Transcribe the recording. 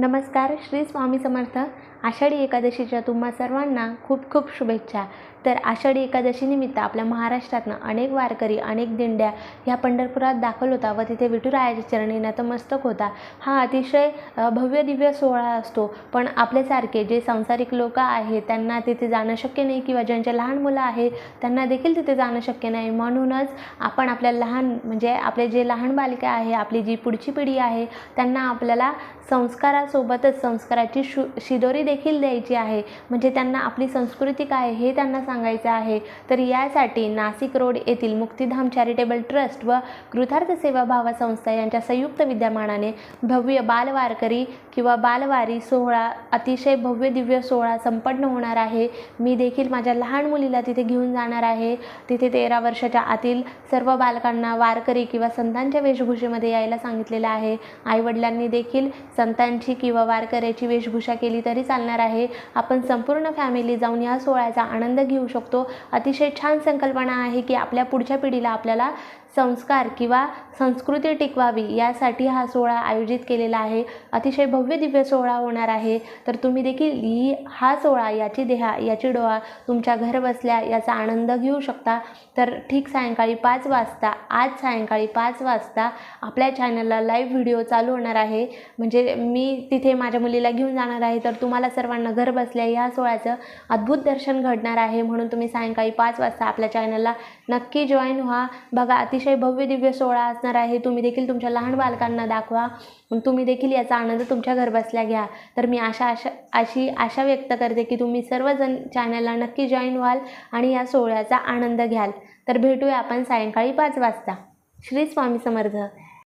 नमस्कार श्री स्वामी समर्थ. आषाढी एकादशीच्या तुम्हा सर्वांना खूप खूप शुभेच्छा. तर आषाढी एकादशीनिमित्त आपल्या महाराष्ट्रातनं अनेक वारकरी अनेक दिंड्या ह्या पंढरपुरात दाखल होता व तिथे विठुरायाच्या चरणी नतमस्तक होता. हा अतिशय भव्य दिव्य सोहळा असतो. पण आपल्यासारखे जे सांसारिक लोक आहेत त्यांना तिथे जाणं शक्य नाही किंवा ज्यांचे लहान मुलं आहे त्यांना देखील तिथे जाणं शक्य नाही. म्हणूनच आपण आपल्या लहान म्हणजे आपले जे लहान बालिका आहे आपली जी पुढची पिढी आहे त्यांना आपल्याला संस्कारासोबतच संस्काराची शु शिदोरी देखील द्यायची आहे. म्हणजे त्यांना आपली संस्कृती काय आहे हे त्यांना सांगायचं आहे. तर यासाठी नाशिक रोड येथील मुक्तिधाम चॅरिटेबल ट्रस्ट व कृतार्थ सेवा भावा संस्था यांच्या संयुक्त विद्यमानाने भव्य बालवारकरी किंवा बालवारी सोहळा अतिशय भव्य दिव्य सोहळा संपन्न होणार आहे. मी देखील माझ्या लहान मुलीला तिथे घेऊन जाणार आहे. तिथे तेरा वर्षाच्या आतील सर्व बालकांना वारकरी किंवा संतांच्या वेशभूषेमध्ये यायला सांगितलेलं आहे. आईवडिलांनी देखील संतांची किंवा वारकऱ्याची वेशभूषा केली तरी चालणार आहे. आपण संपूर्ण फॅमिली जाऊन या सोहळ्याचा आनंद घेऊ शकतो. अतिशय छान संकल्पना आहे की आपल्या पुढच्या पिढीला आपल्याला संस्कार किंवा संस्कृती टिकवावी यासाठी हा सोहळा आयोजित केलेला आहे. अतिशय भव्य दिव्य सोहळा होणार आहे. तर तुम्ही देखील ही हा सोहळा याची देहा याची डोळा तुमच्या घर बसल्या याचा आनंद घेऊ शकता. तर ठीक सायंकाळी पाच वाजता आज सायंकाळी पाच वाजता आपल्या चॅनलला लाईव्ह व्हिडिओ चालू होणार आहे. म्हणजे मी तिथे माझ्या मुलीला घेऊन जाणार आहे तर तुम्हाला सर्वांना घर बसल्या या सोहळ्याचं अद्भुत दर्शन घडणार आहे. म्हणून तुम्ही सायंकाळी पाच वाजता आपल्या चॅनलला नक्की जॉईन व्हा. बघा अतिशय भव्य दिव्य सोहळा असणार आहे. तुम्ही देखील तुमच्या लहान बालकांना दाखवा. तुम्ही देखील याचा आनंद तुमच्या घर बसल्या घ्या. तर मी आशा आशा अशी आशा व्यक्त करते की तुम्ही सर्वजण चॅनलला नक्की जॉईन व्हाल आणि या सोहळ्याचा आनंद घ्याल. तर भेटूया आपण सायंकाळी पाच वाजता. श्री स्वामी समर्थ.